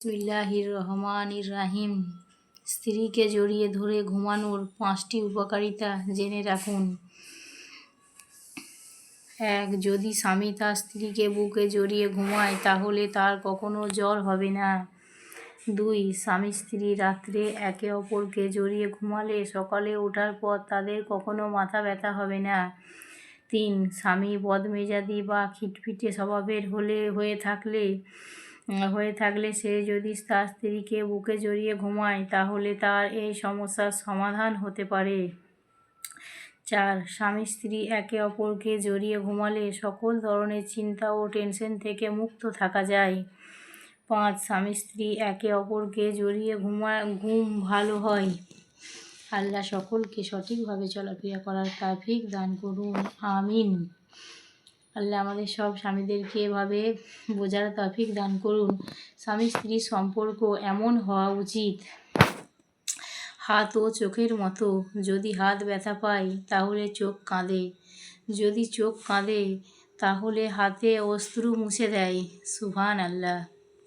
বিসমিল্লাহির রহমানির রাহিম। স্ত্রীকে জড়িয়ে ধরে ঘুমানোর পাঁচটি উপকারিতা জেনে রাখুন। এক, যদি স্বামী তার স্ত্রীকে বুকে জড়িয়ে ঘুমায়, তাহলে তার কখনো জ্বর হবে না। দুই, স্বামী স্ত্রী রাত্রে একে অপরকে জড়িয়ে ঘুমালে সকালে ওঠার পর তাদের কখনো মাথা ব্যথা হবে না। তিন, স্বামী বদমেজাদি বা খিটফিটে স্বভাবের হলে, হয়ে থাকলে হয়ে থাকলে সে যদি তার স্ত্রীকে বুকে জড়িয়ে ঘুমায়, তাহলে তার এই সমস্যার সমাধান হতে পারে। চার, স্বামী স্ত্রী একে অপরকে জড়িয়ে ঘুমালে সকল ধরনের চিন্তা ও টেনশন থেকে মুক্ত থাকা যায়। পাঁচ, স্বামী স্ত্রী একে অপরকে জড়িয়ে ঘুমা, ঘুম ভালো হয়। আল্লাহ সকলকে সঠিকভাবে চলাফেরা করার তাফিক দান করুন, আমিন। আল্লাহ আমাদের সব স্বামীদেরকে এভাবে বোঝার তফিক দান করুন। স্বামী স্ত্রীর সম্পর্ক এমন হওয়া উচিত। হাত ও চোখের মতো। যদি হাত ব্যথা পায়, তাহলে চোখ কাঁদে। যদি চোখ কাঁদে, তাহলে হাতে অস্ত্র মুছে দেয়। সুভান আল্লাহ